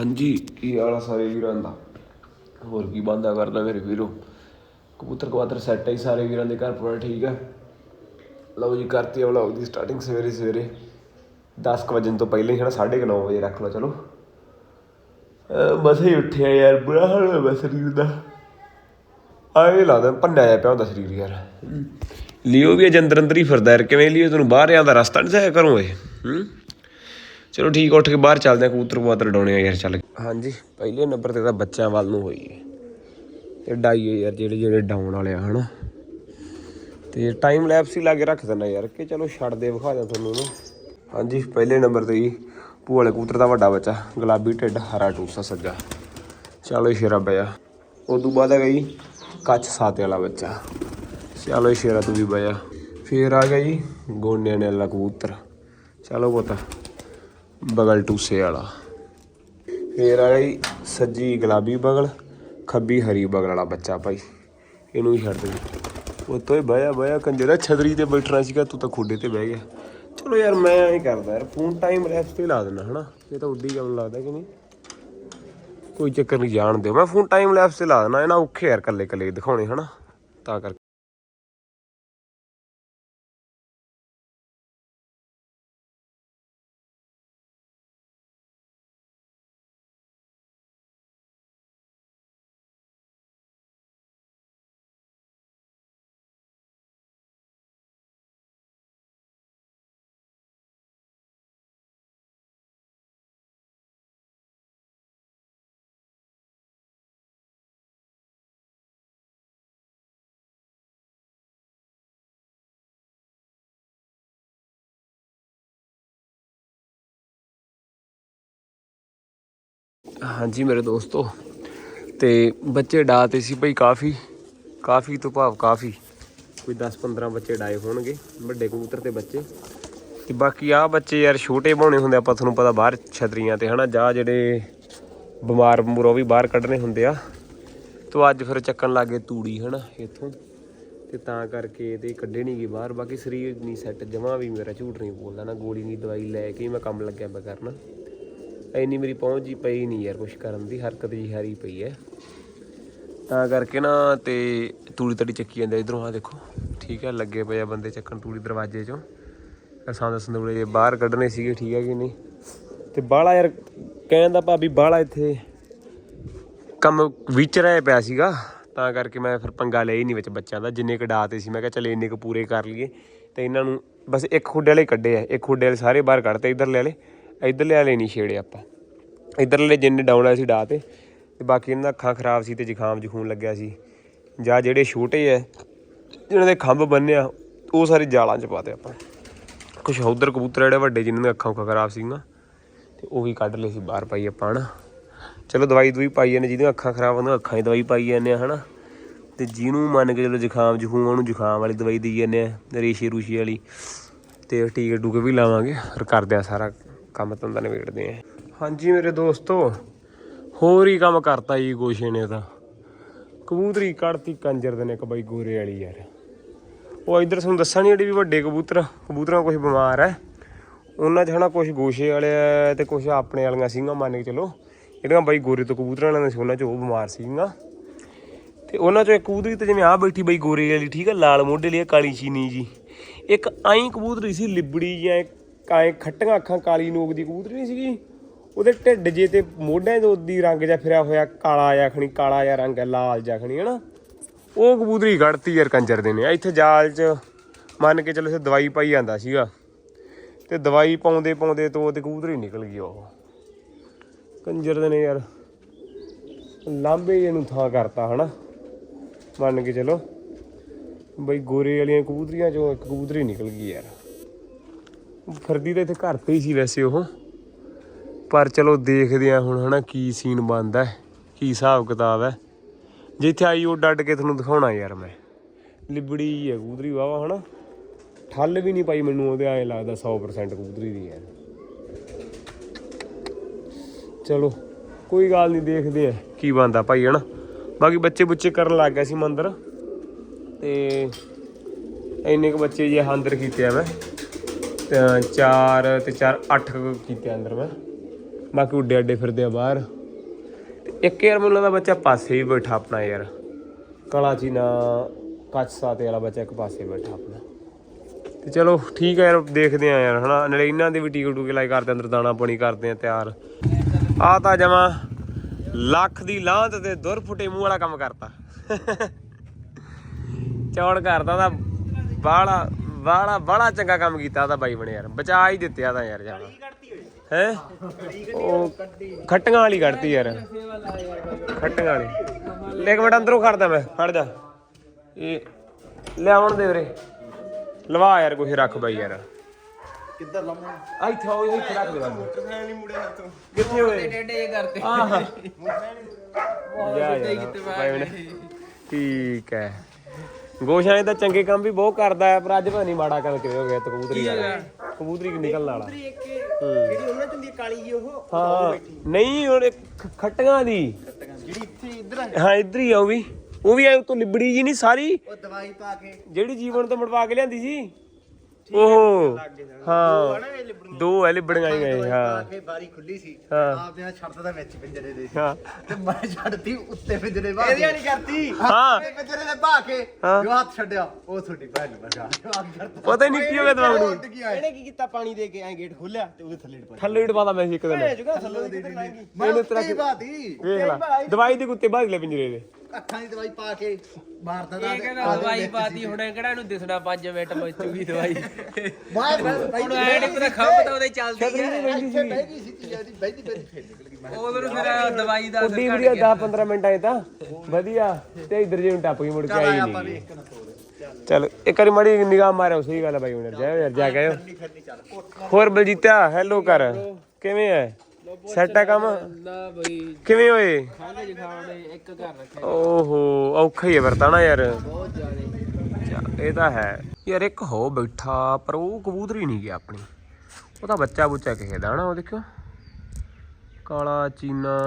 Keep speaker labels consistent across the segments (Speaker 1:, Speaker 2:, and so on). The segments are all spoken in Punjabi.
Speaker 1: ਹਾਂਜੀ। ਕੀ ਹਾਲ ਆ ਸਾਰੇ ਵੀਰਾਂ ਦਾ? ਹੋਰ ਕੀ ਬੰਦਾ ਕਰਦਾ ਮੇਰੇ ਵੀਰੋ? ਕਬੂਤਰ ਕਵਾਤਰ ਸੈੱਟ ਹੈ ਸਾਰੇ ਵੀਰਾਂ ਦੇ ਘਰ ਪੂਰਾ ਠੀਕ ਆ? ਲਓ ਜੀ ਕਰਤੀ ਆ ਵਲੌਗ ਦੀ ਸਟਾਰਟਿੰਗ ਸਵੇਰੇ ਸਵੇਰੇ। 10 ਕੁ ਵਜੇ ਤੋਂ ਪਹਿਲਾਂ ਹੀ ਹਨਾ 9:30 ਵਜੇ ਰੱਖ ਲਓ ਚਲੋ। ਹੀ ਉੱਠਿਆ ਯਾਰ ਬੁਰਾ ਹਾਲ ਹੋਇਆ ਬਸ ਸਰੀਰ ਦਾ। ਆਏ ਲੱਗਦਾ ਭੰਨਿਆ ਜਾ ਪਿਆ ਹੁੰਦਾ ਸਰੀਰ ਯਾਰ। ਲਿਓ ਵੀ ਅਜ ਅੰਦਰ ਹੀ ਫਿਰਦਾ ਯਾਰ ਕਿਵੇਂ ਲਿਓ? ਤੈਨੂੰ ਬਾਹਰ ਆਉਂਦਾ ਰਸਤਾ ਨਹੀਂ ਜਾਇਆ ਕਰੋ ਇਹ ਹੂੰ? ਚਲੋ ਠੀਕ ਆ, ਉੱਠ ਕੇ ਬਾਹਰ ਚੱਲਦੇ ਆ ਕਬੂਤਰ ਕਬੂਤਰ ਡਾਉਣੇ ਆ ਯਾਰ ਚੱਲ ਹਾਂਜੀ ਪਹਿਲੇ ਨੰਬਰ ਤੇ ਤਾਂ ਬੱਚਿਆਂ ਵੱਲ ਨੂੰ ਹੋਈ ਹੈ ਤੇ ਡਾਈਏ ਯਾਰ ਜਿਹੜੇ ਜਿਹੜੇ ਡਾਊਨ ਵਾਲੇ ਆ ਹਨਾ। ਤੇ ਟਾਈਮ ਲੈਪਸ ਹੀ ਲਾ ਕੇ ਰੱਖ ਦਿੰਦਾ ਯਾਰ ਕਿ ਚਲੋ ਛੱਡ ਦੇ ਵਿਖਾ ਦਿਆਂ ਤੁਹਾਨੂੰ ਨਾ ਹਾਂਜੀ ਪਹਿਲੇ ਨੰਬਰ ਤੇ ਜੀ ਭੂ ਵਾਲੇ ਕਬੂਤਰ ਦਾ ਵੱਡਾ ਬੱਚਾ ਗੁਲਾਬੀ ਢਿੱਡ ਹਰਾ ਟੂਸਾ ਸੱਜਾ। ਚਲੋ ਸ਼ੇਰਾ ਬਿਆ ਉਦੋਂ ਬਾਅਦ ਹੈਗਾ ਜੀ ਕੱਚ ਸਾਤੇ ਵਾਲਾ ਬੱਚਾ। ਚਲੋ ਸ਼ੇਰਾ ਤੂੰ ਵੀ ਬਿਆ ਫੇਰ ਆ ਗਿਆ ਜੀ ਗੋਨਿਆਂ ਵਾਲਾ ਕਬੂਤਰ। ਚਲੋ ਪੁੱਤ। ਬਗਲ ਟੂਸੇ ਵਾਲਾ। ਫੇਰ ਆ ਗਈ ਸੱਜੀ ਗੁਲਾਬੀ ਬਗਲ, ਖੱਬੀ ਹਰੀ ਬਗਲ ਵਾਲਾ ਬੱਚਾ ਭਾਈ। ਇਹਨੂੰ ਹੀ ਛੱਡ ਦੇ। ਉਹ ਤੋਏ ਬਾਇਆ ਬਾਇਆ ਕੰਜਰਾ। ਛਤਰੀ ਤੇ ਬੈਠਣਾ ਸੀਗਾ, ਤੂੰ ਤਾਂ ਖੋਡੇ ਤੇ ਬਹਿ ਗਿਆ। ਚਲੋ ਯਾਰ, ਮੈਂ ਐਂ ਕਰਦਾ ਯਾਰ ਫੋਨ ਟਾਈਮ ਲੈਪਸ ਤੇ ਲਾ ਦੇਣਾ ਹਨਾ? ਇਹ ਤਾਂ ਉੱਡੀ ਗੱਲ ਲੱਗਦਾ ਕਿ ਨਹੀਂ? ਕੋਈ ਚੱਕਰ ਨਹੀਂ, ਜਾਣ ਦਿਓ। ਮੈਂ ਫੋਨ ਟਾਈਮ ਲੈਪਸ ਤੇ ਲਾ ਦੇਣਾ ਇਹਨਾਂ ਔਖੇ ਯਾਰ ਕੱਲੇ ਕੱਲੇ ਦਿਖਾਉਣੇ, ਹਨਾ? ਤਾਂ ਕਰਕੇ। ਹਾਂਜੀ ਮੇਰੇ ਦੋਸਤੋ, ਤੇ ਬੱਚੇ ਡਾ 'ਤੇ ਸੀ ਭਾਈ ਕਾਫੀ ਕਾਫੀ ਤੋਂ ਭਾਵ ਕਾਫੀ। ਕੋਈ 10-15 ਬੱਚੇ ਡਾਏ ਹੋਣਗੇ, ਵੱਡੇ ਕਬੂਤਰ ਤੇ ਬੱਚੇ। ਤੇ ਬਾਕੀ ਆ ਬੱਚੇ ਯਾਰ ਛੋਟੇ ਬਣਾਉਣੇ ਹੁੰਦੇ ਆਪਾਂ ਤੁਹਾਨੂੰ ਪਤਾ ਬਾਹਰ ਛਤਰੀਆਂ ਤੇ, ਹਨਾ, ਜਾਂ ਜਿਹੜੇ ਬਿਮਾਰ ਬਮੂਰ ਉਹ ਵੀ ਬਾਹਰ ਕੱਢਣੇ ਹੁੰਦੇ ਆ। ਤੋ ਅੱਜ ਫਿਰ ਚੱਕਣ ਲੱਗੇ ਤੂੜੀ, ਹਨਾ, ਇੱਥੋਂ। ਤੇ ਤਾਂ ਕਰਕੇ ਇਹਦੇ ਕੱਢੇ ਨਹੀਂ ਗਏ ਬਾਹਰ, ਬਾਕੀ ਸਰੀਰ ਨਹੀਂ ਸੈੱਟ ਜਮਾ ਵੀ ਮੇਰਾ ਝੂਠ ਨਹੀਂ ਬੋਲਦਾ ਨਾ, ਗੋਲੀ ਨਹੀਂ ਦਵਾਈ ਲੈ ਕੇ ਮੈਂ ਕੰਮ ਲੱਗਿਆ ਮੈਂ ਕਰਨਾ। ਐਨੀ ਮੇਰੀ ਪਹੁੰਚ ਹੀ ਪਈ ਨਹੀਂ ਯਾਰ ਕੁਛ ਕਰਨ ਦੀ, ਹਰਕਤ ਜੀ ਹਾਰੀ ਪਈ ਹੈ ਤਾਂ ਕਰਕੇ ਨਾ ਤੇ ਤੂੜੀ ਤੜੀ ਚੱਕੀ ਜਾਂਦੇ ਇਧਰੋਂ ਆ ਦੇਖੋ, ਠੀਕ ਹੈ ਲੱਗੇ ਪਏ ਆ ਬੰਦੇ ਚੱਕਣ ਤੂੜੀ ਦਰਵਾਜ਼ੇ ਚੋਂ। ਅਸਾਂ ਸੰਦੂਲੇ ਜੇ ਬਾਹਰ ਕੱਢਣੇ ਸੀਗੇ, ਠੀਕ ਹੈ ਕਿ ਨਹੀਂ? ਤੇ ਬਾਹਲਾ ਯਾਰ, ਕਹਿਣ ਦਾ ਭਾਬੀ ਬਾਹਲਾ ਇੱਥੇ ਕੰਮ ਵਿਚ ਰਹਿ ਪਿਆ ਸੀਗਾ। ਤਾਂ ਕਰਕੇ ਮੈਂ ਫਿਰ ਪੰਗਾ ਲਿਆ ਹੀ ਨਹੀਂ ਵਿੱਚ ਬੱਚਿਆਂ ਦਾ, ਜਿੰਨੇ ਕਢਾਤੇ ਸੀ, ਮੈਂ ਕਿਹਾ ਚਲ ਇੰਨੇ ਕੁ ਪੂਰੇ ਕਰ ਲਈਏ। ਤੇ ਇਹਨਾਂ ਨੂੰ ਬਸ ਇੱਕ ਖੁੱਡੇ ਵਾਲੇ ਕੱਢੇ ਆ, ਇੱਕ ਖੁੱਡੇ ਵਾਲੇ ਸਾਰੇ ਬਾਹਰ ਕੱਢਤੇ ਇਧਰ ਲੈ ਵਾਲੇ। ਇਧਰਲੇ ਵਾਲੇ ਨਹੀਂ ਛੇੜੇ ਆਪਾਂ। ਇਧਰਲੇ ਜਿੰਨੇ ਡਾਊਨ ਆਏ ਸੀ ਡਾਤੇ ਤੇ ਬਾਕੀ ਇਹਨਾਂ ਦਾ ਅੱਖਾਂ ਖਰਾਬ ਸੀ ਤੇ ਜ਼ੁਕਾਮ ਜਖੂਨ ਲੱਗਿਆ ਸੀ। ਜਾਂ ਜਿਹੜੇ ਛੋਟੇ ਐ, ਜਿਹਨਾਂ ਦੇ ਖੰਭ ਬੰਨਿਆ ਉਹ ਸਾਰੇ ਜਾਲਾਂ 'ਚ ਪਾਤੇ ਆਪਾਂ। ਕੁਛ ਉਧਰ ਕਬੂਤਰ ਜਿਹੜੇ ਵੱਡੇ, ਜਿਨ੍ਹਾਂ ਦੀਆਂ ਅੱਖਾਂ ਉੱਖਾਂ ਖਰਾਬ ਸੀਗੀਆਂ, ਤੇ ਉਹ ਵੀ ਕੱਢ ਲਏ ਸੀ ਬਾਹਰ ਪਾਈ ਆਪਾਂ, ਹਨਾ। ਚਲੋ ਦਵਾਈ ਦਵਾਈ ਪਾਈ ਜਾਂਦੇ, ਜਿਹਦੀਆਂ ਅੱਖਾਂ ਖਰਾਬ ਹੁੰਦੀਆਂ, ਅੱਖਾਂ ਦੀ ਦਵਾਈ ਪਾਈ ਜਾਂਦੇ ਆ, ਹਨਾ। ਤੇ ਜਿਹਨੂੰ ਮੰਨ ਕੇ ਚਲੋ ਜ਼ੁਕਾਮ ਜਖੂਮ, ਉਹਨੂੰ ਜ਼ੁਕਾਮ ਵਾਲੀ ਦਵਾਈ ਦੇਈ ਜਾਂਦੇ ਆ ਰੇਸ਼ੇ ਰੂਸ਼ੀ ਵਾਲੀ। ਤੇ ਟੀਕੇ ਟੂਕੇ ਵੀ ਲਾਵਾਂਗੇ ਫਿਰ ਕਰਦੇ ਆ ਸਾਰਾ ਕੰਮ ਧੰਦਾ ਨਿਬੇੜਦੇ ਆ। ਹਾਂਜੀ ਮੇਰੇ ਦੋਸਤੋ, ਹੋਰ ਹੀ ਕੰਮ ਕਰਤਾ ਜੀ ਗੋਸ਼ੇ ਨੇ ਤਾਂ। ਕਬੂਤਰੀ ਕੱਢਤੀ ਕੰਜਰ ਦੇ ਨੇ ਇੱਕ ਬਾਈ ਗੋਰੇ ਵਾਲੀ ਯਾਰ। ਉਹ ਇੱਧਰ ਤੁਹਾਨੂੰ ਦੱਸਾਂ ਨਹੀਂ, ਜਿਹੜੇ ਵੀ ਵੱਡੇ ਕਬੂਤਰ, ਕਬੂਤਰਾਂ ਕੁਝ ਬਿਮਾਰ ਹੈ ਉਹਨਾਂ 'ਚ ਹਨਾ ਕੁਝ ਗੋਸ਼ੇ ਵਾਲੇ ਆ ਤੇ ਕੁਝ ਆਪਣੇ ਵਾਲੀਆਂ ਸੀਗੀਆਂ, ਮੰਨ ਕੇ ਚਲੋ। ਜਿਹੜੀਆਂ ਬਾਈ ਗੋਰੇ ਤੋਂ ਕਬੂਤਰਾਂ ਵਾਲਿਆਂ ਸੀ, ਉਹਨਾਂ 'ਚ ਉਹ ਬਿਮਾਰ ਸੀਗੀਆਂ। ਤੇ ਉਹਨਾਂ 'ਚੋਂ ਇੱਕ ਕਬੂਤਰੀ ਤੇ ਜਿਵੇਂ ਆ ਬੈਠੀ ਬਾਈ ਗੋਰੇ ਵਾਲੀ, ਠੀਕ ਆ, ਲਾਲ ਮੋਢੇ ਲਈ ਕਾਲੀ ਛੀਨੀ ਜੀ। ਇੱਕ ਆਈ ਕਬੂਤਰੀ ਸੀ, ਲਿਬੜੀ ਜਾਂ ਕਾਏ ਖੱਟੀਆਂ ਅੱਖਾਂ ਕਾਲੀ ਨੋਕ ਦੀ ਕਬੂਤਰੀ ਨਹੀਂ ਸੀਗੀ? ਉਹਦੇ ਢਿੱਡ ਜੇ ਤੇ ਮੋਢਿਆਂ ਦੇ ਉਦੀ ਰੰਗ ਜਿਹਾ ਫਿਰਿਆ ਹੋਇਆ ਕਾਲਾ ਜਿਹਾ ਖਣੀ, ਕਾਲਾ ਜਿਹਾ ਰੰਗ ਹੈ, ਲਾਲ ਜਿਹਾ ਖਣੀ, ਹਨਾ? ਉਹ ਕਬੂਤਰੀ ਕੱਢਤੀ ਯਾਰ ਕੰਜਰ ਦੇ ਨੇ। ਇੱਥੇ ਜਾਲ 'ਚ ਮੰਨ ਕੇ ਚਲੋ ਇਥੇ ਦਵਾਈ ਪਾਈ ਜਾਂਦਾ ਸੀਗਾ। ਤੇ ਦਵਾਈ ਪਾਉਂਦੇ ਪਾਉਂਦੇ ਤੋਂ ਤੇ ਕਬੂਤਰੀ ਨਿਕਲ ਗਈ ਉਹ। ਕੰਜਰ ਦੇ ਨੇ ਯਾਰ। ਲਾਂਬੇ ਜਿਹੇ ਨੂੰ ਥਾਂ ਕਰਤਾ, ਹਨਾ? ਮੰਨ ਕੇ ਚਲੋ। ਬਈ ਗੋਰੇ ਵਾਲੀਆਂ ਕਬੂਤਰੀਆਂ ਚੋਂ ਇੱਕ ਕਬੂਤਰੀ ਨਿਕਲ ਗਈ ਯਾਰ। ਫਰਦੀ ਤਾਂ ਇੱਥੇ ਘਰ ਤੇ ਹੀ ਸੀ ਵੈਸੇ ਉਹ। ਪਰ ਚਲੋ ਦੇਖਦੇ ਆ ਹੁਣ ਹਨਾ ਕੀ ਸੀਨ ਬਣਦਾ ਹੈ, ਕੀ ਹਿਸਾਬ ਕਿਤਾਬ ਹੈ। ਜਿੱਥੇ ਆਈ ਉਹ ਡੱਡ ਕੇ ਤੁਹਾਨੂੰ ਦਿਖਾਉਣਾ ਯਾਰ ਮੈਂ। ਲਿਬੜੀ ਹੈ ਕਬੂਤਰੀ ਵਾਵਾ ਹਨਾ। ਠੱਲ ਵੀ ਨਹੀਂ ਪਾਈ ਮੈਨੂੰ ਉਹਦੇ ਐਂ ਲੱਗਦਾ 100% ਕਬੂਤਰੀ ਦੀ ਹੈ। ਚਲੋ ਕੋਈ ਗੱਲ ਨਹੀਂ ਦੇਖਦੇ ਆ ਕੀ ਬਣਦਾ ਭਾਈ ਹਨਾ। ਬਾਕੀ ਬੱਚੇ ਬੁੱਚੇ ਕਰਨ ਲੱਗ ਗਿਆ ਸੀ ਮੰਦਰ। ਤੇ ਇੰਨੇ ਕੁ ਬੱਚੇ ਜੇ ਅੰਦਰ ਕੀਤੇ ਆ ਮੈਂ। ਚਾਰ ਤੇ ਚਾਰ ਅੱਠ ਕੁ ਕੀਤੇ ਅੰਦਰ ਮੈਂ। ਬਾਕੀ ਉੱਡੇ ਅੱਡੇ ਫਿਰਦੇ ਆ ਬਾਹਰ। ਤੇ ਇੱਕ ਯਾਰ ਮੈਨੂੰ ਲੱਗਦਾ ਬੱਚਾ ਪਾਸੇ ਹੀ ਬੈਠਾ ਆਪਣਾ ਯਾਰ। ਕਾਲਾ ਚੀਨਾ ਕੱਚ ਸਾਤੇ ਵਾਲਾ ਬੱਚਾ ਇੱਕ ਪਾਸੇ ਬੈਠਾ ਆਪਣਾ। ਤੇ ਚਲੋ ਠੀਕ ਹੈ ਯਾਰ, ਦੇਖਦੇ ਆ ਯਾਰ, ਹਨਾ? ਨਾਲੇ ਇਹਨਾਂ ਦੇ ਵੀ ਟੀਕੇ ਟੂਕੇ ਲਾਈ ਕਰਦੇ ਅੰਦਰ ਦਾਣਾ ਪਾਣੀ ਕਰਦੇ ਆ, ਤਿਆਰ। ਆ ਤਾਂ ਜਮਾ ਲੱਖ ਦੀ ਲਾਂਤ ਤੇ ਦੁਰ ਫੁੱਟੇ ਮੂੰਹ ਵਾਲਾ ਕੰਮ ਕਰਤਾ। ਚੌੜ ਕਰਦਾ ਦਾ ਬਾਲਾ ਬਾਲਾ ਬੜਾ ਚੰਗਾ ਕੰਮ ਕੀਤਾ ਉਹਦਾ ਬਾਈ ਬਣੇ ਯਾਰ। ਬਚਾ ਹੀ ਦਿੱਤਿਆ ਤਾਂ ਯਾਰ ਜਮਾ ਹੈ? ਉਹ ਖੱਟੀਆਂ ਵਾਲੀ ਕੱਢਤੀ ਯਾਰ। ਖੱਟੀਆਂ ਵਾਲੀ। ਲੈ ਇੱਕ ਮਿੰਟ ਅੰਦਰੋਂ ਖੜਦਾ ਮੈਂ ਖੜ ਜਾ। ਇਹ ਲਿਆਉਣ ਦੇ ਵੀਰੇ। ਲਵਾ ਯਾਰ ਕੋਈ ਰੱਖ ਬਾਈ ਯਾਰ।
Speaker 2: ਕਿੱਧਰ ਲੰਮਾ
Speaker 1: ਆ ਇੱਥੇ ਆਓ ਇੱਥੇ ਰੱਖ ਦੇ ਬਾਈ।
Speaker 2: ਮੈਂ ਨਹੀਂ ਮੁੜਿਆ ਹੱਥੋਂ।
Speaker 1: ਕਿੱਥੇ ਹੋਏ
Speaker 3: ਟੇਡੇ ਕਰਤੇ
Speaker 1: ਆਹ। ਜਾ
Speaker 3: ਕਿਤੇ
Speaker 1: ਯਾਰ
Speaker 3: ਕਿਤੇ
Speaker 1: ਬਾਈ ਬਣੇ। ਠੀਕ ਹੈ। ਗੋਸ਼ਾਂ ਤਾਂ ਚੰਗੇ ਕੰਮ ਵੀ ਬਹੁਤ ਕਰਦਾ ਹੈ ਪਰ ਅੱਜ ਪਤਾ ਨਹੀਂ ਮਾੜਾ ਕੰਮ ਕਿਵੇਂ ਹੋ ਗਿਆ ਤੇ ਕਬੂਤਰੀ ਵਾਲਾ। ਕਬੂਤਰੀ ਨਿਕਲਣ ਵਾਲਾ
Speaker 2: ਜਿਹੜੀ ਉਹਨਾਂ ਚ ਹੁੰਦੀ ਹੈ ਕਾਲੀ ਜੀ ਉਹ
Speaker 1: ਹਾਂ ਨਹੀਂ ਉਹ ਖੱਟੀਆਂ ਦੀ।
Speaker 2: ਜਿਹੜੀ ਇੱਥੇ ਇੱਧਰ ਆ।
Speaker 1: ਹਾਂ ਇੱਧਰ ਹੀ ਆ ਉਹ ਵੀ। ਉਹ ਵੀ ਐ ਉਤੋਂ ਲਿਬੜੀ ਜੀ ਨਹੀਂ ਸਾਰੀ
Speaker 2: ਉਹ ਦਵਾਈ ਪਾ ਕੇ।
Speaker 1: ਜਿਹੜੀ ਜੀਵਨ ਤੋਂ ਮੜਵਾ ਕੇ ਲਿਆਂਦੀ ਸੀ। ਉਹ ਹਾਂ ਦੋ ਐ ਲਿਬੜੀਆਂ। ਹੀ ਗਏ ਹਾਂ।
Speaker 2: ਕੇ ਬਾਰੀ ਖੁੱਲੀ ਸੀ।
Speaker 1: ਹਾਂ।
Speaker 2: ਆਪਦੇ ਨਾਲ ਛੱਡਦਾ ਵਿੱਚ ਪਿੰਜਰੇ ਦੇ।
Speaker 1: ਹਾਂ।
Speaker 2: ਤੇ ਮੈਂ ਛੱਡਤੀ ਉੱਤੇ ਪਿੰਜਰੇ ਬਾਹਰ ਇਹਦੀ ਨਹੀਂ ਕਰਤੀ।
Speaker 1: ਹਾਂ।
Speaker 2: ਪਿੰਜਰੇ ਦੇ ਬਾਹ ਕੇ।
Speaker 1: ਹਾਂ।
Speaker 2: ਜੋ ਹੱਥ ਛੱਡਿਆ ਉਹ ਤੁਹਾਡੀ ਭੈਣ ਨੂੰ ਬਚਾ ਕਰਤਾ।
Speaker 1: ਪਤਾ ਹੀ ਨਹੀਂ ਕੀ ਹੋ ਗਿਆ ਦਿਮਾਗ ਨੂੰ।
Speaker 2: ਇਹਨੇ ਕੀ ਕੀਤਾ? ਪਾਣੀ ਦੇ ਕੇ ਐ ਗੇਟ ਖੋਲਿਆ ਤੇ ਉਹਦੇ ਥੱਲੇ ਡਪਾ
Speaker 1: ਥੱਲੇ ਡਵਾਦਾ ਮੈਂ ਸੀ ਇੱਕ ਦਿਨ।
Speaker 2: ਜੁਗਾ ਥੱਲੇ ਦੇ ਦੇ ਮੈਂ ਉੱਤੇ ਹੀ ਬਾਤੀ
Speaker 1: ਵੇਖ ਲੈ। ਦਵਾਈ ਦੇ ਕੁੱਤੇ ਬਾਹਰ ਲੈ ਪਿੰਜਰੇ ਦੇ।
Speaker 2: ਅੱਖਾਂ ਦੀ ਦਵਾਈ ਪਾ ਕੇ ਮਾਰਦਾ ਦਾ
Speaker 3: ਇਹ ਕਹਿੰਦਾ ਦਵਾਈ ਪਾਤੀ ਹੁਣ ਇਹ ਕਿਹੜਾ ਨੂੰ ਦਿਸਣਾ 5 ਮਿੰਟ ਮਚੂਗੀ ਦਵਾਈ।
Speaker 2: ਬਾਹਰ
Speaker 3: ਹੁਣ ਐ ਨਹੀਂ ਪਤਾ ਖੰਭ ਤਾਂ ਉਹਦੇ ਚੱਲਦੀ ਹੈ।
Speaker 2: ਇੱਥੇ ਬਹਿ ਗਈ ਸੀ ਤੀ ਉਹਦੀ ਬਹਿਦੀ ਬਹਿਦੀ ਫੇਰ ਨਿਕਲ ਗਈ ਮੈਂ
Speaker 3: ਉਧਰ ਫਿਰ ਦਵਾਈ ਦਾ
Speaker 1: ਉੱਡੀ ਵਧੀਆ 10 15 ਮਿੰਟ ਆਏ ਤਾਂ। ਵਧੀਆ। ਤੇ ਇਧਰ ਜੇ ਨੂੰ ਟੱਪ ਗਈ ਮੁੜ ਕੇ ਆਈ ਨਹੀਂ। ਚਲ ਇੱਕ ਵਾਰੀ ਮੜੀ ਨਿਗਾਹ ਮਾਰਿਓ ਸਹੀ ਗੱਲ ਹੈ ਬਾਈ ਹੁਣ। ਜਾ ਯਾਰ ਜਾ ਕੇ ਆਇਓ। ਹੋਰ ਬਲਜੀਤਾ ਹੈਲੋ ਕਰ। ਕਿਵੇਂ ਐ? ਸੈੱਟ ਆ ਕੰਮ?
Speaker 3: ਬਈ।
Speaker 1: ਕਿਵੇਂ ਹੋਏ
Speaker 3: ਖਾਣੇ ਜਖਾਉਣ ਦੇ ਇੱਕ ਘਰ ਰੱਖਿਆ।
Speaker 1: ਓਹੋ ਔਖਾ ਹੀ ਹੈ ਵਰਤਾਣਾ ਯਾਰ।
Speaker 3: ਬਹੁਤ ਜ਼ਿਆਦੇ।
Speaker 1: ਚੱਲ, ਇਹ ਤਾਂ ਹੈ। ਯਾਰ ਇੱਕ ਹੋ ਬੈਠਾ ਪਰ ਉਹ ਕਬੂਤਰੀ ਨਹੀਂ ਗਿਆ ਆਪਣੀ। ਉਹ ਤਾਂ ਬੱਚਾ ਬੁੱਚਾ ਕਿਸੇ ਦਾ ਨਾ ਉਹ ਦੇਖਿਓ। ਕਾਲਾ ਚੀਨਾ।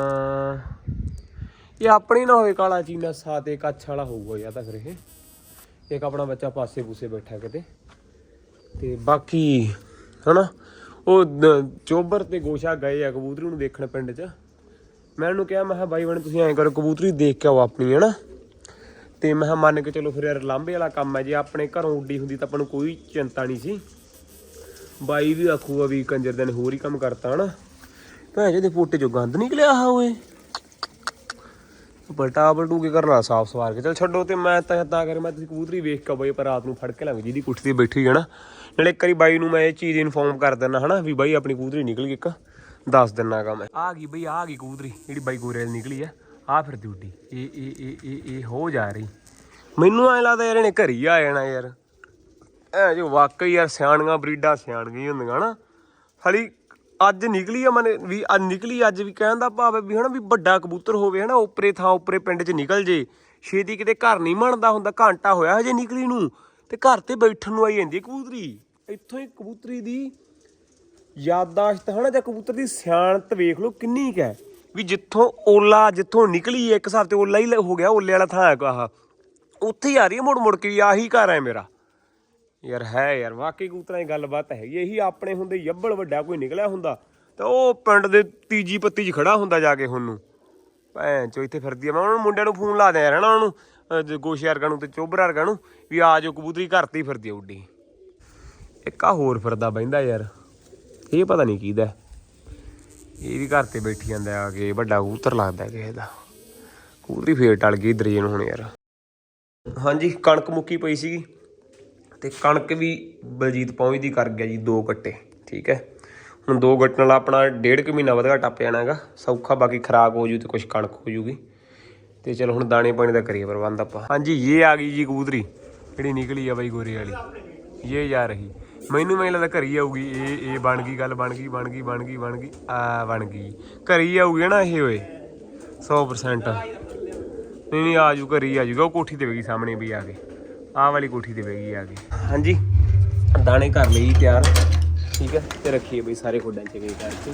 Speaker 1: ਇਹ ਆਪਣੀ ਨਾ ਹੋਵੇ ਕਾਲਾ ਚੀਨਾ ਸਾਤੇ ਕੱਛ ਵਾਲਾ ਹੋਊਗਾ ਜਾਂ ਤਾਂ ਫਿਰ ਇਹ। ਇੱਕ ਆਪਣਾ ਬੱਚਾ ਪਾਸੇ ਪੂਸੇ ਬੈਠਾ ਕਿਤੇ। ਤੇ ਬਾਕੀ ਹਨਾ? ਉਹ ਦ- ਚੋਬਰ ਤੇ ਗੋਸ਼ਾ ਗਏ ਆ ਕਬੂਤਰੀ ਨੂੰ ਦੇਖਣ ਪਿੰਡ 'ਚ। ਮੈਂ ਉਹਨੂੰ ਕਿਹਾ, ਮੈਂ ਕਿਹਾ, ਬਾਈ ਬਣ, ਤੁਸੀਂ ਐਂ ਕਰੋ, ਕਬੂਤਰੀ ਦੇਖ ਕੇ ਆਓ ਆਪਣੀ, ਹਨਾ? ਤੇ ਮੈਂ ਕਿਹਾ, ਮੰਨ ਕੇ ਚਲੋ ਫਿਰ ਯਾਰ ਲਾਂਭੇ ਵਾਲਾ ਕੰਮ ਹੈ, ਜੇ ਆਪਣੇ ਘਰੋਂ ਉੱਡੀ ਹੁੰਦੀ ਤਾਂ ਆਪਾਂ ਨੂੰ ਕੋਈ ਚਿੰਤਾ ਨਹੀਂ ਸੀ। ਬਾਈ ਵੀ ਆਖੂਗਾ ਵੀ ਕੰਜਰ ਦਿਨ ਹੋਰ ਹੀ ਕੰਮ ਕਰਤਾ, ਹਨਾ? ਭੈਣ ਜਿਹਦੇ ਪੋਟੇ ਚੋਂ ਗੰਦ ਨਿਕਲਿਆ ਆ ਓਏ। ਪਲਟਾ ਪਲਟੂ ਕੇ ਕਰਨਾ, ਸਾਫ਼ ਸਵਾਰ ਕੇ। ਚਲ ਛੱਡੋ ਤੇ ਮੈਂ ਤਾਂ ਤਾਂ ਕਰ ਮੈਂ ਤੁਸੀਂ ਕਬੂਤਰੀ ਵੇਖ ਕੇ ਬਈ ਪਰ ਰਾਤ ਨੂੰ ਫੜ ਕੇ ਲਾਂਗੇ ਜਿਹਦੀ ਕੁੱਠੀ ਤੇ ਬੈਠੀ ਹੈ ਨਾ। ਨਾਲੇ ਇੱਕ ਵਾਰੀ ਬਾਈ ਨੂੰ ਮੈਂ ਇਹ ਚੀਜ਼ ਇਨਫੋਰਮ ਕਰ ਦਿੰਦਾ ਹਨਾ, ਵੀ ਬਾਈ ਆਪਣੀ ਕਬੂਤਰੀ ਨਿਕਲ ਗਈ ਇੱਕ। ਦੱਸ ਦਿੰਨਾ ਗਾ ਮੈਂ। ਆ ਗਈ ਬਈ, ਆ ਗਈ ਕਬੂਤਰੀ, ਜਿਹੜੀ ਬਾਈ ਗੋਰੇ ਨਿਕਲੀ ਆ। ਆ ਫਿਰ ਉੱਡੀ ਇਹ ਇਹ ਇਹ ਇਹ ਇਹ ਹੋ ਜਾ ਰਹੀ। ਮੈਨੂੰ ਐ ਲੱਗਦਾ ਯਾਰ ਇਹਨੇ ਘਰ ਹੀ ਆ ਜਾਣਾ ਯਾਰ। ਐ ਜੋ ਵਾਕਈ ਯਾਰ ਸਿਆਣੀਆਂ ਬਰੀਡਾਂ ਸਿਆਣੀਆਂ ਹੀ ਹੁੰਦੀਆਂ ਹਨਾ ਹਲੀ ਅੱਜ ਨਿਕਲੀ ਆ ਮਨੇ ਵੀ ਅੱਜ ਨਿਕਲੀ ਅੱਜ ਵੀ ਕਹਿਣ ਦਾ ਭਾਵ ਹੈ ਵੀ ਹਨਾ ਵੀ ਵੱਡਾ ਕਬੂਤਰ ਹੋਵੇ ਹਨਾ ਉਪਰੇ ਥਾਂ ਉਪਰੇ ਪਿੰਡ 'ਚ ਨਿਕਲ ਜੇ। ਛੇਤੀ ਕਿਤੇ ਘਰ ਨਹੀਂ ਬਣਦਾ ਹੁੰਦਾ ਘੰਟਾ ਹੋਇਆ ਹਜੇ ਨਿਕਲੀ ਨੂੰ ਤੇ ਘਰ ਤੇ ਬੈਠਣ ਨੂੰ ਆਈ ਜਾਂਦੀ ਕਬੂਤਰੀ। ਇੱਥੋਂ ਹੀ ਕਬੂਤਰੀ ਦੀ ਯਾਦਾਸ਼ਤ ਹਨਾ ਜਾਂ ਕਬੂਤਰ ਦੀ ਸਿਆਣਤ ਵੇਖ ਲਓ ਕਿੰਨੀ ਕੁ ਹੈ। ਵੀ ਜਿੱਥੋਂ ਓਲਾ ਜਿੱਥੋਂ ਨਿਕਲੀ ਹੈ, ਇੱਕ ਹਿਸਾਬ ਤੇ ਓਲਾ ਹੀ ਲ- ਹੋ ਗਿਆ ਓਲੇ ਵਾਲਾ ਥਾਂ ਹੈ ਆਹ। ਉੱਥੇ ਹੀ ਆ ਰਹੀ ਹੈ ਮੁੜ ਮੁੜ ਕੇ ਵੀ ਆਹੀ ਘਰ ਹੈ ਮੇਰਾ। ਯਾਰ ਹੈ ਯਾਰ, ਵਾਕਈ ਕਬੂਤਰਾਂ ਦੀ ਗੱਲਬਾਤ ਹੈਗੀ ਇਹੀ ਆਪਣੇ ਹੁੰਦੇ ਯੱਬਲ ਵੱਡਾ ਕੋਈ ਨਿਕਲਿਆ ਹੁੰਦਾ, ਤਾਂ ਉਹ ਪਿੰਡ ਦੇ ਤੀਜੀ ਪੱਤੀ 'ਚ ਖੜਾ ਹੁੰਦਾ ਜਾ ਕੇ ਹੁਣ ਨੂੰ। ਭੈਣ ਚੋ ਇੱਥੇ ਫਿਰਦੀ ਆ। ਮੈਂ ਉਹਨਾਂ ਮੁੰਡਿਆਂ ਨੂੰ ਫੋਨ ਲਾ ਦਿਆਂ ਯਾਰ ਹਨਾ ਉਹਨੂੰ ਗੋਸ਼ੇ ਵਰਗਾ ਨੂੰ ਤੇ ਚੋਬਰ ਵਰਗਾ ਨੂੰ, ਵੀ ਆ ਜਾਓ ਕਬੂਤਰੀ ਘਰ ਤੇ ਹੀ ਫਿਰਦੀ ਆ ਉੱਡੀ। ਇੱਕ ਆ ਹੋਰ ਫਿਰਦਾ ਬੈਂਦਾ ਯਾਰ, ਇਹ ਪਤਾ ਨਹੀਂ ਕਿਹਦਾ। ਇਹ ਵੀ ਘਰ ਤੇ ਬੈਠੀ ਜਾਂਦਾ ਆ ਕੇ, ਵੱਡਾ ਕਬੂਤਰ ਲੱਗਦਾ ਕਿਸੇ ਦਾ। ਕਬੂਤਰੀ ਫੇਰ ਟਲ ਗਈ ਦਰਜੇ ਨੂੰ ਹੁਣ ਯਾਰ। ਹਾਂਜੀ, ਕਣਕ ਮੁੱਕੀ ਪਈ ਸੀਗੀ। ਤੇ ਕਣਕ ਵੀ ਬਲਜੀਤ ਪਹੁੰਚਦੀ ਕਰ ਗਿਆ ਜੀ ਦੋ ਗੱਟੇ, ਠੀਕ ਹੈ? ਹੁਣ ਦੋ ਗੱਟਣ ਵਾਲਾ ਆਪਣਾ ਡੇਢ ਕੁ ਮਹੀਨਾ ਵਧਗਾ ਟੱਪ ਜਾਣਾ ਹੈਗਾ ਸੌਖਾ ਬਾਕੀ ਖਰਾਕ ਹੋ ਜੂ ਤੇ ਕੁਝ ਕਣਕ ਹੋ ਜੂਗੀ। ਤੇ ਚਲੋ ਹੁਣ ਦਾਣੇ ਪਾਣੀ ਦਾ ਕਰੀਏ ਪ੍ਰਬੰਧ ਆਪਾਂ। ਹਾਂਜੀ, ਇਹ ਆ ਗਈ ਜੀ ਕਬੂਤਰੀ, ਜਿਹੜੀ ਨਿਕਲੀ ਆ ਬਾਈ ਗੋਰੇ ਵਾਲੀ। ਇਹ ਜਾ ਰਹੀ। ਮੈਨੂੰ ਮੈਨੂੰ ਲੱਗਦਾ ਘਰੀ ਆਊਗੀ, ਇਹ ਇਹ ਬਣ ਗਈ, ਗੱਲ ਬਣ ਗਈ ਬਣ ਗਈ ਬਣ ਗਈ ਬਣ ਗਈ, ਆ ਬਣ ਗਈ। ਘਰੀ ਆਊਗੀ ਨਾ ਇਹ ਓਏ? 100% ਨਹੀਂ ਨਹੀਂ, ਆ ਜੂ, ਘਰੀ ਆ ਜੂਗਾ, ਉਹ ਕੋਠੀ ਤੇ ਵੇਗੀ ਸਾਹਮਣੇ ਵੀ ਆ ਕੇ। ਆਹ ਵਾਲੀ ਕੋਠੀ ਤੇ ਵੇਗੀ ਆ ਕੇ। ਹਾਂਜੀ। ਦਾਣੇ ਕਰ ਲਈ ਤਿਆਰ। ਠੀਕ ਹੈ, ਤੇ ਰੱਖੀਏ ਬਈ ਸਾਰੇ ਖੋਡਾਂ ਚ ਗਏ ਕਰਕੇ।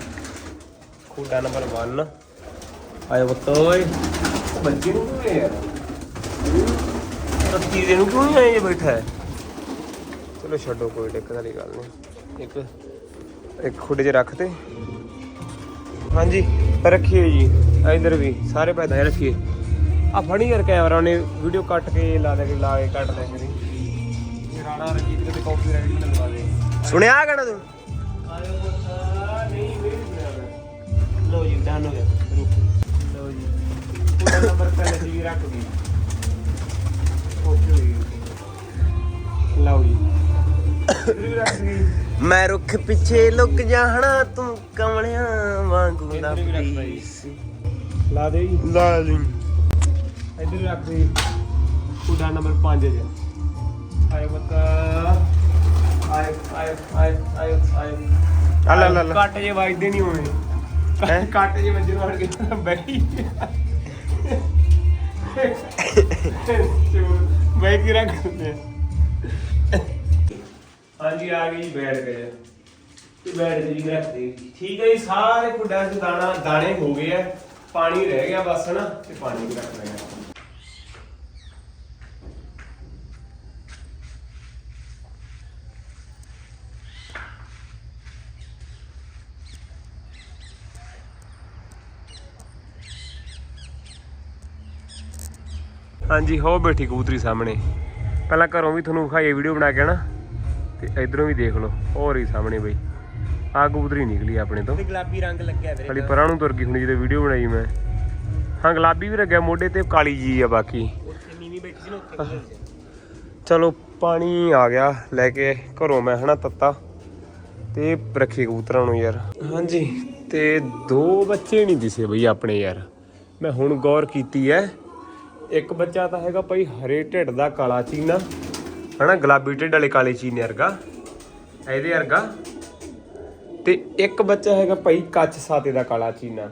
Speaker 1: ਖੋਡਾ ਨੰਬਰ 1 ਆਏ ਬਤੋਏ ਬੱਚੇ ਨੂੰ ਕਿਉਂ ਯਾਰ ਰੱਤੀ ਦੇ ਨੂੰ ਕਿਉਂ ਨਹੀਂ ਆਏ ਬੈਠਾ ਹੈ? ਚਲੋ ਛੱਡੋ, ਕੋਈ ਦਿੱਕਤ ਵਾਲੀ ਗੱਲ ਨਹੀਂ। ਇੱਕ ਇੱਕ ਖੁੱਡੇ 'ਚ ਰੱਖ ਤੇ। ਹਾਂਜੀ, ਰੱਖੀਏ ਜੀ। ਇਧਰ ਵੀ, ਸਾਰੇ ਪੈਦਾ ਰੱਖੀਏ। ਆ ਫੜੀ ਯਾਰ ਕੈਮਰਾ ਨੇ ਵੀਡੀਓ ਕੱਟ ਕੇ ਲਾ ਦੇ ਲਾ ਕੇ ਕੱਟ ਦੇ ਕਰੀ ਰਾਣਾ ਰਜੀਤ ਕਾਪੀਰਾਈਟ ਦੇ
Speaker 2: ਸੁਣਿਆ ਗਾਣਾ ਤੂੰ
Speaker 1: ਆਇਓ ਬੱਤਾ ਨਹੀਂ ਮੇਰੀ ਸੁਣਿਆ
Speaker 2: ਲੋ ਜੀ ਡਨ ਹੋ ਗਿਆ।
Speaker 1: ਲਓ ਜੀ। ਉਹਦਾ ਨੰਬਰ ਪਹਿਲੇ ਵੀ ਰੱਖ ਦੀ। ਓਕੇ ਹੋਈ ਲਓ ਜੀ।
Speaker 2: ਮੈਂ ਰੁੱਖ ਪਿੱਛੇ ਲੁੱਕ ਜਾਣਾ ਤੂੰ ਕਮਲਿਆਂ ਵਾਂਗੂ ਨਾ। ਪੀਸ।
Speaker 1: ਲਾ ਦੇ ਜੀ।
Speaker 2: ਲਾ ਲਈ।
Speaker 1: ਇੱਧਰ ਵੀ ਰੱਖ ਦੇ ਉਹਦਾ ਨੰਬਰ 5 ਜੇ। ਆਏ ਬੱਤਾ ਆਏ ਆਏ ਆਏ ਆਏ ਆਏ
Speaker 2: ਆ ਲੈ ਲੈ ਲੈ।
Speaker 1: ਕੱਟ ਜੇ ਵੱਜਦੇ ਨਹੀਂ ਹੋਣੇ।
Speaker 2: ਹੈਂ?
Speaker 1: ਕੱਟ ਜੇ ਵੱਜਣ ਵੜ ਕੇ ਬੈਠੀ ਮੈਂ ਕੀ ਰੱਖ ਦਿੰਦੇ ਹਾਂਜੀ ਆ ਗਈ ਬੈਠ ਗਏ ਤੇ ਬੈਠ ਜੀ ਰੱਖ ਦੇ ਠੀਕ ਹੈ ਜੀ ਸਾਰੇ ਕੁੱਡਾ ਚ ਦਾਣਾ ਦਾਣੇ ਹੋ ਗਏ ਆ। ਪਾਣੀ ਰਹਿ ਗਿਆ ਬਸ ਨਾ? ਤੇ ਪਾਣੀ ਵੀ ਰੱਖ ਲੈਣਾ ਹਾਂਜੀ ਹੋ ਬੈਠੀ ਕਬੂਤਰੀ ਸਾਹਮਣੇ। ਪਹਿਲਾਂ ਘਰੋਂ ਵੀ ਤੁਹਾਨੂੰ ਵਿਖਾਈਏ ਵੀਡੀਓ ਬਣਾ ਕੇ ਨਾ ਤੇ ਇਧਰੋਂ ਵੀ ਦੇਖ ਲਓ ਹੋਰ ਹੀ ਸਾਹਮਣੇ ਬਈ। ਆ ਕਬੂਤਰੀ ਨਿਕਲੀ ਆਪਣੇ ਤੋਂ।
Speaker 2: ਗੁਲਾਬੀ ਰੰਗ ਲੱਗਿਆ ਵੀਰੇ
Speaker 1: ਖਾਲੀ ਪਰਾਂ ਨੂੰ ਤੁਰ ਗਈ ਹੁਣ ਜਦੋਂ ਵੀਡੀਓ ਬਣਾਈ ਮੈਂ। ਹਾਂ ਗੁਲਾਬੀ ਵੀ ਲੱਗਿਆ ਮੋਢੇ ਤੇ ਕਾਲੀ ਜੀ ਆ ਬਾਕੀ। ਚਲੋ ਪਾਣੀ ਆ ਗਿਆ ਲੈ ਕੇ ਘਰੋਂ ਮੈਂ ਹਨਾ ਤੱਤਾ। ਤੇ ਰੱਖੀ ਕਬੂਤਰਾਂ ਨੂੰ ਯਾਰ। ਹਾਂਜੀ ਤੇ ਦੋ ਬੱਚੇ ਨਹੀਂ ਦਿਸੇ ਬਈ ਆਪਣੇ ਯਾਰ। ਮੈਂ ਹੁਣ ਗੌਰ ਕੀਤੀ ਐ ਇੱਕ ਬੱਚਾ ਤਾਂ ਹੈਗਾ ਭਾਈ ਹਰੇ ਢਿੱਡ ਦਾ ਕਾਲਾ ਚੀਨਾ, ਹਨਾ, ਗੁਲਾਬੀ ਢਿੱਡ ਵਾਲੇ ਕਾਲੇ ਚੀਨੇ ਵਰਗਾ, ਇਹਦੇ ਵਰਗਾ। ਤੇ ਇੱਕ ਬੱਚਾ ਹੈਗਾ ਭਾਈ ਕੱਚ ਸਾਤੇ ਦਾ ਕਾਲਾ ਚੀਨਾ।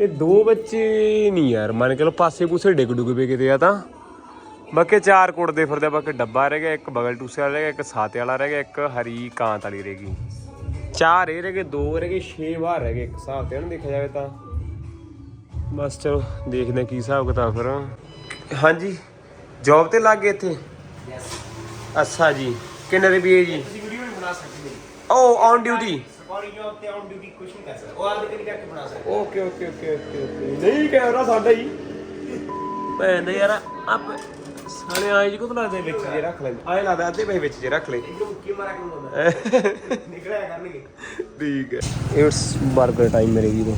Speaker 1: ਇਹ ਦੋ ਬੱਚੇ ਨਹੀਂ ਯਾਰ, ਮੰਨ ਕੇ ਲੋ ਪਾਸੇ ਪੂਸੇ ਡਿੱਗ ਡੁੱਗ ਪਏ ਕਿਤੇ ਆ ਤਾਂ। ਬਾਕੀ ਚਾਰ ਕੁੜਦੇ ਫਿਰਦੇ ਬਾਕੀ ਡੱਬਾ ਰਹਿ ਗਿਆ, ਇੱਕ ਬਗਲ ਟੂਸੇ ਵਾਲਾ ਰਹਿ ਗਿਆ, ਇੱਕ ਸਾਤੇ ਵਾਲਾ ਰਹਿ ਗਿਆ, ਇੱਕ ਹਰੀ ਕਾਂਤ ਵਾਲੀ ਰਹਿ ਗਈ। ਚਾਰ ਇਹ ਰਹਿ ਗਏ, ਦੋ ਰਹਿ ਗਏ, ਛੇ ਬਾਹਰ ਰਹਿ ਗਏ, ਇੱਕ ਹਿਸਾਬ ਤੇ ਨਾ ਦੇਖਿਆ ਜਾਵੇ ਤਾਂ। ਬਸ ਚਲੋ ਦੇਖਦੇ ਕੀ ਹਿਸਾਬ ਕਿਤਾਬ ਫਿਰ ਹਾਂਜੀ ਜੌਬ ਤੇ ਲੱਗ ਗਏ ਇੱਥੇ? ਅੱਛਾ ਜੀ ਕਿੰਨੇ ਦੇ ਬੀਏ ਜੀ?
Speaker 2: ਤੁਸੀਂ ਵੀਡੀਓ ਵੀ ਬਣਾ ਸਕਦੇ
Speaker 1: ਓ ਔਨ ਡਿਊਟੀ
Speaker 2: ਸਰਕਾਰੀ ਜੌਬ ਤੇ ਆਨ ਡਿਊਟੀ ਕੁਝ ਨਹੀਂ ਕਰ ਸਕਦਾ। ਉਹ ਆਪਦੇ ਕਰੀ ਕਰਕੇ ਬਣਾ ਸਕਦਾ।
Speaker 1: Okay okay okay okay okay ਨਹੀਂ ਕੈਮਰਾ ਸਾਡਾ ਹੀ। ਭੈਣ ਦੇ ਯਾਰ ਆਪ ਸਾਲੇ ਆਏ ਜੀ ਕੋ ਲੱਗਦਾ ਵਿੱਚ ਜੇ ਰੱਖ ਲੈ ਆਏ ਲੱਗਦਾ ਅੱਧੇ ਪੈਸੇ ਵਿੱਚ ਜੇ ਰੱਖ ਲੈ
Speaker 2: ਇਹਨੂੰ ਮੁੱਕੀ ਮਾਰਾ ਕਿਉਂ ਹੁੰਦਾ ਨਿਕਲਿਆ ਕਰਨਗੇ।
Speaker 1: ਠੀਕ ਹੈ। ਇਟਸ 버ਗਰ ਟਾਈਮ ਮੇਰੇ ਵੀਰੋ।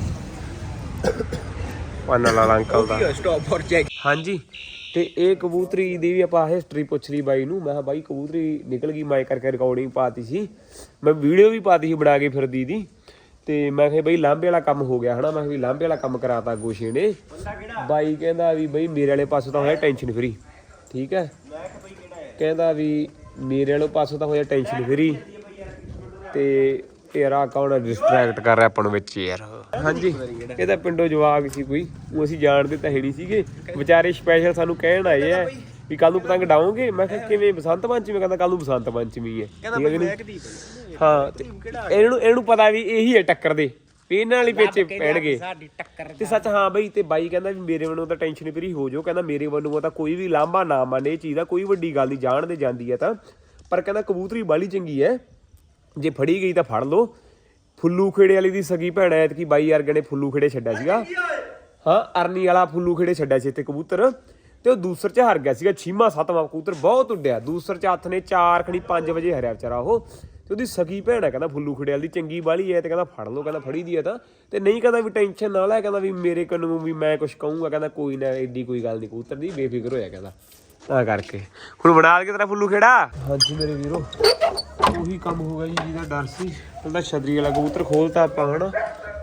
Speaker 1: ਪਾਨਾ ਲਾਲ ਅੰਕਲ ਦਾ।
Speaker 2: ਸਟਾਪ ਫॉर ਚੈੱਕ
Speaker 1: ਹਾਂਜੀ। ਤੇ ਇਹ ਕਬੂਤਰੀ ਦੀ ਵੀ ਆਪਾਂ ਹਿਸਟਰੀ ਪੁੱਛ ਲਈ ਬਾਈ ਨੂੰ। ਮੈਂ ਕਿਹਾ ਬਾਈ ਕਬੂਤਰੀ ਨਿਕਲ ਗਈ ਮੈਂ ਕਰਕੇ ਰਿਕਾਰਡਿੰਗ ਪਾਤੀ ਸੀ। ਮੈਂ ਵੀਡੀਓ ਵੀ ਪਾਤੀ ਸੀ ਬਣਾ ਕੇ ਫਿਰਦੀ ਦੀ ਤੇ ਮੈਂ ਕਿਹਾ ਬਈ ਲਾਂਬੇ ਵਾਲਾ ਕੰਮ ਹੋ ਗਿਆ ਹਨਾ। ਮੈਂ ਕਿਹਾ ਵੀ ਲਾਂਬੇ ਵਾਲਾ ਕੰਮ ਕਰਾਤਾ ਗੋਸ਼ੇ ਨੇ। ਬਾਈ ਕਹਿੰਦਾ ਵੀ ਬਈ ਮੇਰੇ ਵਾਲੇ ਪਾਸੋਂ ਤਾਂ ਹੋਇਆ ਟੈਨਸ਼ਨ ਫਰੀ ਠੀਕ ਹੈ? ਕਹਿੰਦਾ ਵੀ ਮੇਰੇ ਵਾਲੇ ਪਾਸੋਂ ਤਾਂ ਹੋਇਆ ਟੈਨਸ਼ਨ ਫਰੀ ਤੇ ਤੇਰਾ ਕੌਣ ਡਿਸਟਰੈਕਟ ਕਰ ਰਿਹਾ ਆਪਾਂ ਨੂੰ ਵਿੱਚ ਯਾਰ? ਹਾਂਜੀ। ਇਹਦਾ ਪਿੰਡੋਂ ਜਵਾਕ ਸੀ ਕੋਈ। ਉਹ ਅਸੀਂ ਜਾਣਦੇ ਤਾਂ ਹੈ ਨਹੀਂ ਸੀਗੇ। ਵਿਚਾਰੇ ਸਪੈਸ਼ਲ ਸਾਨੂੰ ਕਹਿਣ ਆਏ ਆ ਵੀ ਕੱਲ ਨੂੰ ਪਤੰਗ ਡਾਉਂਗੇ ਮੈਂ ਕਿਹਾ ਕਿਵੇਂ? ਬਸੰਤ ਪੰਚਮੀ? ਕਹਿੰਦਾ ਕੱਲ ਨੂੰ ਬਸੰਤ ਪੰਚਮੀ ਹੈ। ਹੈ ਤੇ ਇਹਨੂੰ ਇਹਨੂੰ ਪਤਾ ਵੀ ਇਹੀ ਹੈ ਟੱਕਰ ਦੇ। ਵੀ ਇਹਨਾਂ ਵਾਲੀ ਵਿੱਚ ਪੈਣਗੇ
Speaker 2: ਸਾਡੀ ਟੱਕਰ
Speaker 1: ਤੇ ਸੱਚ ਹਾਂ ਬਈ ਤੇ ਬਾਈ ਕਹਿੰਦਾ ਵੀ ਮੇਰੇ ਵੱਲੋਂ ਤਾਂ ਟੈਨਸ਼ਨ ਫਰੀ ਹੋ ਜਾਓ। ਕਹਿੰਦਾ ਮੇਰੇ ਵੱਲੋਂ ਤਾਂ ਕੋਈ ਵੀ ਲਾਂਭਾ ਨਾ ਮੰਨ ਇਹ ਚੀਜ਼ ਦਾ ਕੋਈ ਵੱਡੀ ਗੱਲ ਨਹੀਂ। ਜਾਣਦੇ ਜਾਂਦੀ ਹੈ ਤਾਂ। ਪਰ ਕਹਿੰਦਾ ਕਬੂਤਰੀ ਬਾਲੀ ਚੰਗੀ ਹੈ। ਜੇ ਫੜੀ ਗਈ ਤਾਂ ਫੜ ਲਓ। ਫੁੱਲੂ ਖੇੜੇ ਵਾਲੀ ਦੀ ਸਗੀ ਭੈਣ ਐਤਕੀ ਬਾਈ ਯਾਰ ਨੇ ਫੁੱਲੂ ਖੇੜੇ ਛੱਡਿਆ ਸੀਗਾ। ਹਾਂ, ਅਰਨੀ ਵਾਲਾ ਫੁੱਲੂ ਖੇੜੇ ਛੱਡਿਆ ਸੀ ਇੱਥੇ ਕਬੂਤਰ। ਤੇ ਉਹ ਦੂਸਰ ਚ ਹਾਰ ਗਿਆ ਸੀਗਾ, ਛੀਮਾ ਸੱਤਵਾਂ ਕਬੂਤਰ, ਬਹੁਤ ਉੱਡਿਆ। ਦੂਸਰ ਚ ਹੱਥ ਨੇ 4 ਖਣੀ 5 ਵਜੇ ਹਰਿਆ ਵਿਚਾਰਾ ਉਹ। ਤੇ ਉਹਦੀ ਸਗੀ ਭੈਣ ਹੈ ਕਹਿੰਦਾ ਫੁੱਲੂ ਖੇੜੇ ਵਾਲੀ, ਚੰਗੀ ਬਾਲੀ ਹੈ ਤੇ ਕਹਿੰਦਾ ਫੜ ਲਓ, ਕਹਿੰਦਾ ਫੜੀ ਦੀ ਹੈ ਤਾਂ। ਤੇ ਨਹੀਂ ਕਹਿੰਦਾ ਵੀ ਟੈਨਸ਼ਨ ਨਾ ਲੈ, ਕਹਿੰਦਾ ਵੀ ਮੇਰੇ ਕੰਨ ਨੂੰ ਵੀ ਮੈਂ ਕੁਝ ਕਹੂੰਗਾ, ਕਹਿੰਦਾ ਕੋਈ ਨਾ, ਐਡੀ ਕੋਈ ਗੱਲ ਨਹੀਂ ਕਬੂਤਰ ਦੀ ਬੇਫਿਕਰ ਹੋਇਆ ਕਹਿੰਦਾ। ਤਾਂ ਕਰਕੇ। ਹੁਣ ਬਣਾ ਕੇ ਤੇਰਾ ਫੁੱਲੂ ਖੇੜਾ। ਹਾਂਜੀ ਮੇਰੇ ਵੀਰੋ, ਉਹੀ ਕੰਮ ਹੋ ਗਿਆ ਜੀ, ਜਿਹਦਾ ਡਰ ਸੀ। ਉਹਦਾ ਛਤਰੀ ਵਾਲਾ ਕਬੂਤਰ ਖੋਲਤਾ ਆਪਾਂ, ਹਨਾ?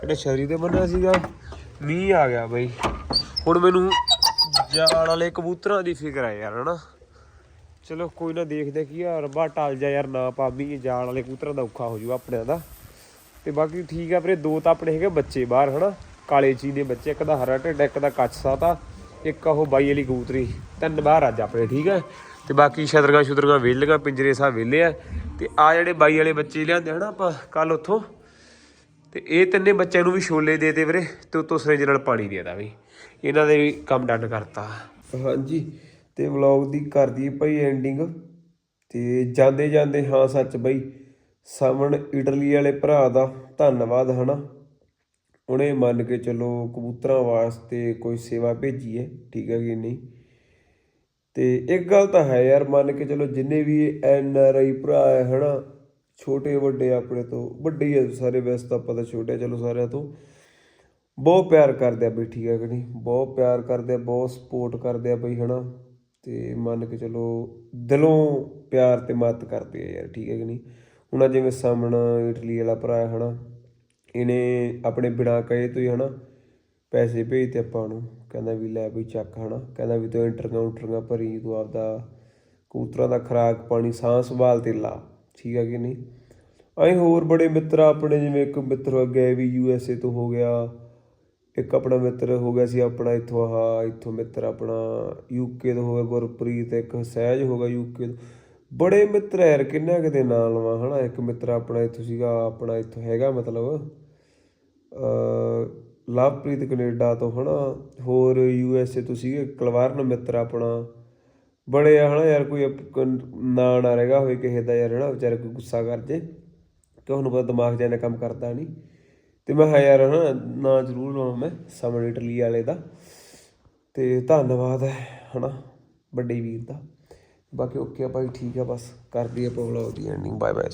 Speaker 1: ਜਿਹੜਾ ਛਤਰੀ ਤੇ ਬੰਨਿਆ ਸੀਗਾ। ਮੀਂਹ ਆ ਗਿਆ ਬਈ। ਹੁਣ ਮੈਨੂੰ ਜਾਲ ਵਾਲੇ ਕਬੂਤਰਾਂ ਦੀ ਫਿਕਰ ਹੈ ਯਾਰ, ਹਨਾ? ਚਲੋ, ਕੋਈ ਨਾ ਦੇਖਦੇ ਕੀ ਆ। ਰੱਬਾ ਟਲ ਜਾ ਯਾਰ, ਨਾ ਪਾ ਜਾਣ ਵਾਲੇ ਕਬੂਤਰਾਂ ਦਾ ਔਖਾ ਹੋ ਜੂ ਆਪਣਿਆਂ ਦਾ। ਤੇ ਬਾਕੀ ਠੀਕ ਆ ਵੀਰੇ, ਦੋ ਤਾਂ ਆਪਣੇ ਹੈਗੇ ਬੱਚੇ ਬਾਹਰ, ਹਨਾ? ਕਾਲੇ ਚੀ ਦੇ ਬੱਚੇ, ਇੱਕ ਦਾ ਹਰਾ ਢਿੱਡ, ਇੱਕ ਦਾ ਕੱਚ ਸਾਤਾ। ਇੱਕ ਉਹ ਬਾਈ ਵਾਲੀ ਕਬੂਤਰੀ, ਤਿੰਨ ਬਾਹਰ ਅੱਜ ਆਪਣੇ, ਠੀਕ ਹੈ? ਤੇ ਬਾਕੀ ਛਤਰੀਆਂ ਛੁਤਰੀਆਂ ਵਿਹਲੀਆਂ, ਪਿੰਜਰੇ ਸਾ ਵਿਹਲੇ ਆ। ਤੇ ਆ ਜਿਹੜੇ ਬਾਈ ਵਾਲੇ ਬੱਚੇ ਲਿਆਂਦੇ ਹਨਾ ਆਪਾਂ ਕੱਲ ਉੱਥੋਂ, ਤੇ ਇਹ ਤਿੰਨੇ ਬੱਚਿਆਂ ਨੂੰ ਵੀ ਛੋਲੇ ਦੇ ਤੇ ਵੀਰੇ, ਤੇ ਉਤੋਂ ਸਰਿੰਜ ਨਾਲ ਪਾਣੀ ਦੇ ਦਾ ਵੀ। ਇਹਨਾਂ ਦੇ ਵੀ ਕੰਮ ਡਨ ਕਰਤਾ। ਹਾਂਜੀ, ਤੇ ਵਲੌਗ ਦੀ ਕਰਦੀ ਭਾਈ ਐਂਡਿੰਗ ਤੇ ਜਾਂਦੇ ਜਾਂਦੇ ਹਾਂ ਸੱਚ ਬਈ, ਸਾਵਣ, ਇਟਲੀ ਵਾਲੇ ਭਰਾ ਦਾ ਧੰਨਵਾਦ, ਹਨਾ? ਉਹਨੇ ਮੰਨ ਕੇ ਚਲੋ ਕਬੂਤਰਾਂ ਵਾਸਤੇ ਕੋਈ ਸੇਵਾ ਭੇਜੀ ਹੈ, ਠੀਕ ਹੈ ਕਿ ਨਹੀਂ? ਤੇ ਇੱਕ ਗੱਲ ਤਾਂ ਹੈ ਯਾਰ, ਮੰਨ ਕੇ ਚਲੋ ਜਿੰਨੇ ਵੀ ਐਨ ਆਰ ਆਈ ਭਰਾ ਹੈ, ਹਨਾ, ਛੋਟੇ ਵੱਡੇ ਆਪਣੇ ਤੋਂ, ਵੱਡੇ ਹੀ ਸਾਰੇ, ਵੈਸੇ ਤਾਂ ਆਪਾਂ ਤਾਂ ਛੋਟੇ ਚਲੋ ਸਾਰਿਆਂ ਤੋਂ, ਬਹੁਤ ਪਿਆਰ ਕਰਦੇ ਆ ਬਈ, ਠੀਕ ਹੈ ਕਿ ਨਹੀਂ? ਬਹੁਤ ਪਿਆਰ ਕਰਦੇ ਆ, ਬਹੁਤ ਸਪੋਰਟ ਕਰਦੇ ਆ ਬਈ, ਹਨਾ, ਤੇ ਮੰਨ ਕੇ ਚਲੋ ਦਿਲੋਂ ਪਿਆਰ ਤੇ ਮਦਦ ਕਰਦੇ ਆ ਯਾਰ, ਠੀਕ ਹੈ ਕਿ ਨਹੀਂ? ਹੁਣ ਜਿਵੇਂ ਸਾਹਮਣਾ ਇਟਲੀ ਵਾਲਾ ਭਰਾ ਹੈ, ਹਨਾ ਇਹਨੇ ਆਪਣੇ ਬਿਨਾਂ ਕਹੇ ਤੋਂ ਹੀ ਹਨਾ ਪੈਸੇ ਭੇਜਤੇ ਆਪਾਂ ਨੂੰ। ਕਹਿੰਦਾ ਵੀ ਲੈ ਵੀ ਚੱਕ ਹਨਾ। ਕਹਿੰਦਾ ਵੀ ਤੂੰ ਇੰਟਰ ਕਾਊਂਟਰਾਂ ਭਰੀ ਤੂੰ ਆਪਦਾ ਕਬੂਤਰਾਂ ਦਾ ਖੁਰਾਕ ਪਾਣੀ ਸਾਂਭ ਸੰਭਾਲ ਤੇ ਲਾ। ਠੀਕ ਹੈ ਕਿ ਨਹੀਂ? ਅਸੀਂ ਹੋਰ ਬੜੇ ਮਿੱਤਰ ਆਪਣੇ, ਜਿਵੇਂ ਇੱਕ ਮਿੱਤਰ ਅੱਗੇ ਵੀ ਯੂ ਐਸ ਏ ਤੋਂ ਹੋ ਗਿਆ। ਇੱਕ ਆਪਣਾ ਮਿੱਤਰ ਹੋ ਗਿਆ ਸੀ ਆਪਣਾ ਇੱਥੋਂ ਆਹ, ਇੱਥੋਂ ਮਿੱਤਰ ਆਪਣਾ ਯੂਕੇ ਤੋਂ ਹੋ ਗਿਆ ਗੁਰਪ੍ਰੀਤ, ਇੱਕ ਸਹਿਜ ਹੋ ਗਿਆ ਯੂਕੇ ਤੋਂ। ਬੜੇ ਮਿੱਤਰ ਆ ਕਿੰਨਾ ਕਿਤੇ ਨਾਂ ਲਵਾਂ ਹਨਾ। ਇੱਕ ਮਿੱਤਰ ਆਪਣਾ ਇੱਥੋਂ ਸੀਗਾ, ਆਪਣਾ ਇੱਥੋਂ ਹੈਗਾ ਮਤਲਬ। ਲਵਪ੍ਰੀਤ ਕੈਨੇਡਾ ਤੋਂ, ਹਨਾ? ਹੋਰ ਯੂ ਐਸ ਏ ਤੋਂ ਸੀਗੇ, ਕਲਵਾਰਨ ਮਿੱਤਰ ਆਪਣਾ। ਬੜੇ ਆ ਹਨਾ ਯਾਰ, ਕੋਈ ਨਾਂ ਨਾ ਰਹੇਗਾ ਹੋਏ ਕਿਸੇ ਦਾ ਯਾਰ, ਹਨਾ? ਵਿਚਾਰਾ ਕੋਈ ਗੁੱਸਾ ਕਰ ਜੇ। ਕਿ ਉਹਨੂੰ ਪਤਾ ਦਿਮਾਗ 'ਚ ਇੰਨਾ ਕੰਮ ਕਰਦਾ ਨਹੀਂ ਤੇ ਮੈਂ ਕਿਹਾ, ਯਾਰ, ਹਨਾ, ਨਾਂ ਜ਼ਰੂਰ ਲਵਾਂ ਮੈਂ ਸਮਨ ਇਟਲੀ ਵਾਲੇ ਦਾ। ਤੇ ਧੰਨਵਾਦ ਹੈ ਹਨਾ, ਵੱਡੇ ਵੀਰ ਦਾ। ਬਾਕੀ ਓਕੇ ਆ ਭਾਈ, ਠੀਕ ਆ, ਬਸ। ਕਰਦੀ ਆ ਵਲੌਗ ਦੀ ਐਂਡਿੰਗ ਬਾਏ ਬਾਏ